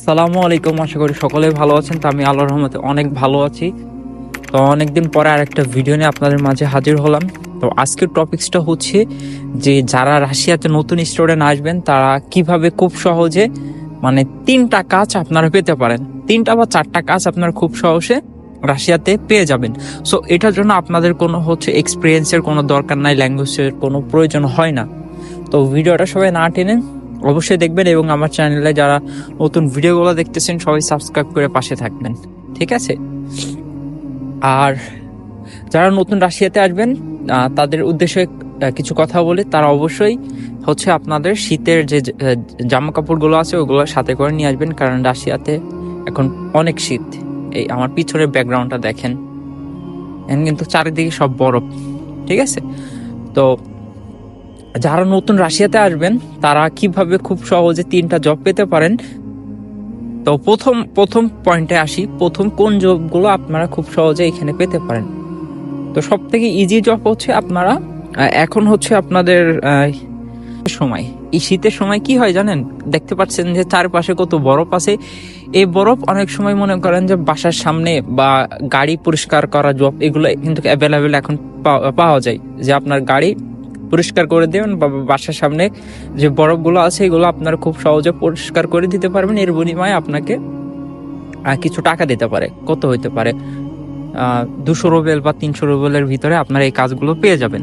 আসসালামু আলাইকুম, আশা করি সকলে ভালো আছেন। তো আমি আল্লাহর রহমতে অনেক ভালো আছি। তো অনেকদিন পরে আরেকটা ভিডিও নিয়ে আপনাদের মাঝে হাজির হলাম। তো আজকের টপিক্সটা হচ্ছে যে যারা রাশিয়াতে নতুন স্টুডেন্ট আসবেন, তারা কীভাবে খুব সহজে মানে তিনটা কাজ আপনারা পেতে পারেন। তিনটা বা চারটা কাজ আপনারা খুব সহজে রাশিয়াতে পেয়ে যাবেন। সো এটার জন্য আপনাদের কোনো হচ্ছে এক্সপিরিয়েন্সের কোনো দরকার নাই ল্যাঙ্গুয়েজের কোনো প্রয়োজন হয় না। তো ভিডিওটা সবাই না টেনে অবশ্যই দেখবেন এবং আমার চ্যানেলে যারা নতুন ভিডিওগুলো দেখতেছেন, সবাই সাবস্ক্রাইব করে পাশে থাকবেন। ঠিক আছে? আর যারা নতুন রাশিয়াতে আসবেন তাদের উদ্দেশ্যে কিছু কথা বলে। তারা অবশ্যই হচ্ছে আপনাদের শীতের যে জামা কাপড়গুলো আছে, ওগুলো সাথে করে নিয়ে আসবেন। কারণ রাশিয়াতে এখন অনেক শীত। এই আমার পিছনের ব্যাকগ্রাউন্ডটা দেখেন। এখন কিন্তু চারিদিকে সব বরফ। ঠিক আছে? তো যারা নতুন রাশিয়াতে আসবেন, তারা কীভাবে খুব সহজে তিনটা জব পেতে পারেন? তো প্রথম প্রথম পয়েন্টে আসি। প্রথম কোন জবগুলো আপনারা খুব সহজে এখানে পেতে পারেন? তো সব থেকে ইজি জব হচ্ছে আপনারা এখন হচ্ছে আপনাদের সময়। এই শীতের সময় কি হয় জানেন? দেখতে পাচ্ছেন যে চারপাশে কত বরফ আছে। এই বরফ অনেক সময় মনে করেন যে বাসার সামনে বা গাড়ি পরিষ্কার করা জব এগুলো কিন্তু অ্যাভেলেবেল এখন পাওয়া- যায়। যে আপনার গাড়ি পরিষ্কার করে দেবেন বা বাসার সামনে যে বরফগুলো আছে, এগুলো আপনারা খুব সহজে পরিষ্কার করে দিতে পারবেন। এর বিনিময়ে আপনাকে কিছু টাকা দিতে পারে। কত হইতে পারে? দুশো রুবেল বা তিনশো রুবেলের ভিতরে আপনারা এই কাজগুলো পেয়ে যাবেন।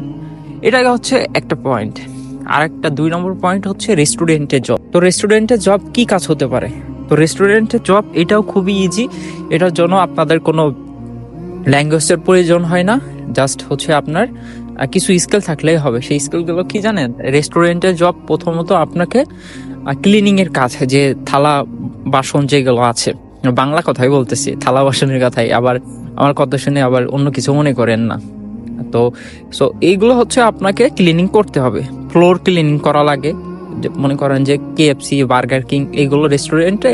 এটা হচ্ছে একটা পয়েন্ট আর একটা দুই নম্বর পয়েন্ট হচ্ছে রেস্টুরেন্টের জব তো রেস্টুরেন্টের জব কি কাজ হতে পারে? তো রেস্টুরেন্টের জব এটাও খুবই ইজি এটার জন্য আপনাদের কোনো ল্যাঙ্গুয়েজের প্রয়োজন হয় না। জাস্ট হচ্ছে আপনার কিছু স্কিল থাকলেই হবে। সেই স্কিলগুলো কি জানেন? রেস্টুরেন্টের জব প্রথমত আপনাকে ক্লিনিং এর কাজ, যে থালা বাসন যেগুলো আছে, বাংলা কথাই বলতেছি, থালা বাসনের কথাই। আবার আমার কথা শুনে আবার অন্য কিছু মনে করেন না। তো সো এইগুলো হচ্ছে আপনাকে ক্লিনিং করতে হবে। ফ্লোর ক্লিনিং করা লাগে। মনে করেন যে কেএফসি বার্গার কিং এগুলো রেস্টুরেন্টে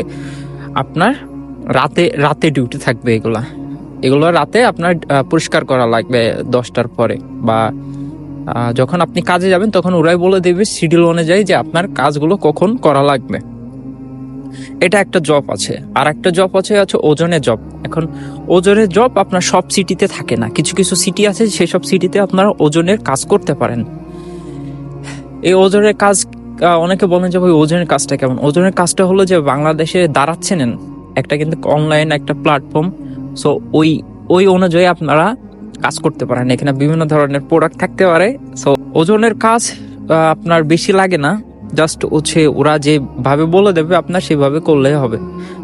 আপনার রাতে রাতে ডিউটি থাকবে এগুলা। এগুলো রাতে আপনার পরিষ্কার করা লাগবে দশটার পরে বা যখন আপনি কাজে যাবেন তখন ওরাই বলে দেবে শিডিউল অনুযায়ী যে আপনার কাজগুলো কখন করা লাগবে। এটা একটা জব আছে। আর একটা জব আছে আছে ওজনের জব এখন ওজনের জব আপনার সব সিটিতে থাকে না। কিছু কিছু সিটি আছে, সেসব সিটিতে আপনারা ওজনের কাজ করতে পারেন। এই ওজনের কাজ অনেকে বলেন যে ভাই ওজনের কাজটা কেমন? ওজনের কাজটা হলো যে বাংলাদেশে দাঁড়াচ্ছেন একটা কিন্তু অনলাইন একটা প্ল্যাটফর্ম সো ওই ওই অনুযায়ী আপনারা কাজ করতে পারেন। এখানে বিভিন্ন ধরনের প্রোডাক্ট থাকতে পারে। সো ওজনের কাজ আপনার বেশি লাগে না। জাস্ট হচ্ছে ওরা যেভাবে বলে দেবে, আপনার সেভাবে করলেই হবে।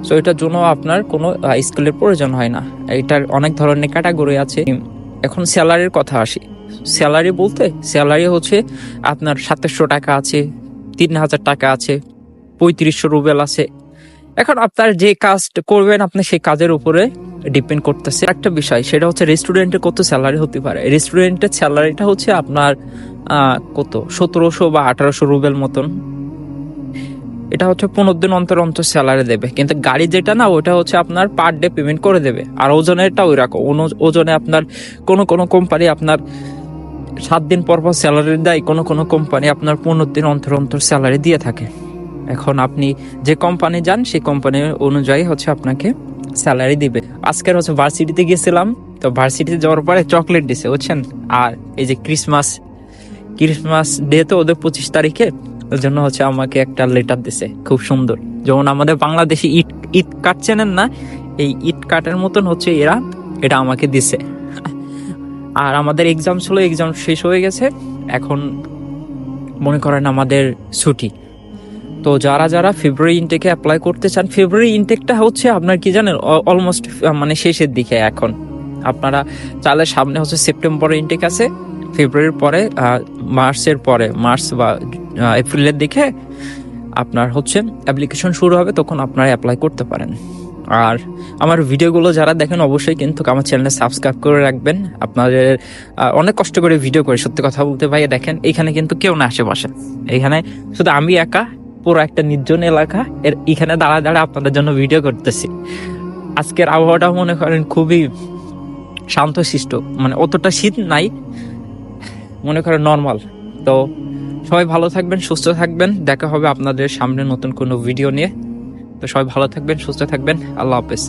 সো এটার জন্য আপনার কোনো স্কিলের প্রয়োজন হয় না। এটার অনেক ধরনের ক্যাটাগরি আছে। এখন স্যালারির কথা আসি। স্যালারি বলতে স্যালারি হচ্ছে আপনার সাতাশশো টাকা আছে, তিন হাজার টাকা আছে, পঁয়ত্রিশশো রুবেল আছে এখন আপনার যে কাজ করবেন, আপনি সেই কাজের উপরে ডিপেন্ড করতেছে। একটা বিষয়, সেটা হচ্ছে রেস্টুরেন্টে কত স্যালারি হতে পারে। রেস্টুরেন্টের স্যালারিটা হচ্ছে আপনার কত? সতেরোশো বা আঠারোশো রুবেল মতন। এটা হচ্ছে পনেরো দিন অন্তর অন্তর স্যালারি দেবে। কিন্তু গাড়ি যেটা না, ওটা হচ্ছে আপনার পার ডে পেমেন্ট করে দেবে। আর ওজনেরটা ওই ওনো- ওজনে আপনার কোনো কোনো কোম্পানি আপনার সাত দিন পর পর স্যালারি দেয়, কোনো কোনো কোম্পানি আপনার পনেরো দিন অন্তর অন্তর স্যালারি দিয়ে থাকে। এখন আপনি যে কোম্পানি যান, সেই কোম্পানি অনুযায়ী হচ্ছে আপনাকে স্যালারি দিবে। আজকের হচ্ছে ভার্সিটিতে গেছিলাম, তো ভার্সিটিতে যাওয়ার পরে চকলেট দিছে, বুঝছেন? আর এই যে ক্রিসমাস ক্রিসমাস ডে তো ওদের পঁচিশ তারিখে, ওই জন্য হচ্ছে আমাকে একটা লেটার দিছে, খুব সুন্দর। যেমন আমাদের বাংলাদেশে ইট ইট কাট চেনেন না? এই ইট কাটের মতন হচ্ছে এরা, এটা আমাকে দিছে। আর আমাদের এক্সাম ছিল এক্সাম শেষ হয়ে গেছে, এখন মনে করেন আমাদের ছুটি। তো যারা যারা ফেব্রুয়ারি ইনটেকে অ্যাপ্লাই করতে চান ফেব্রুয়ারি ইনটেকটা হচ্ছে আপনার কি জানেন অলমোস্ট মানে শেষের দিকে এখন। আপনারা চাইলে সামনে হচ্ছে সেপ্টেম্বরে ইনটেক আছে ফেব্রুয়ারির পরে মার্চের পরে মার্চ বা এপ্রিলের দিকে আপনার হচ্ছে অ্যাপ্লিকেশন শুরু হবে, তখন আপনারা অ্যাপ্লাই করতে পারেন। আর আমার ভিডিওগুলো যারা দেখেন, অবশ্যই কিন্তু আমার চ্যানেলে সাবস্ক্রাইব করে রাখবেন। আপনাদের অনেক কষ্ট করে ভিডিও করে, সত্যি কথা বলতে ভাই দেখেন, এখানে কিন্তু কেউ না আশেপাশে এখানে শুধু আমি একা পুরো একটা নির্জন এলাকা। এর এখানে দাঁড়া দাঁড়া আপনাদের জন্য ভিডিও করতেছি। আজকের আবহাওয়াটা মনে করেন খুবই শান্তশিষ্ট মানে অতটা শীত নাই, মনে করেন নর্মাল তো সবাই ভালো থাকবেন, সুস্থ থাকবেন। দেখা হবে আপনাদের সামনে নতুন কোনো ভিডিও নিয়ে। তো সবাই ভালো থাকবেন, সুস্থ থাকবেন। আল্লাহ হাফেজ।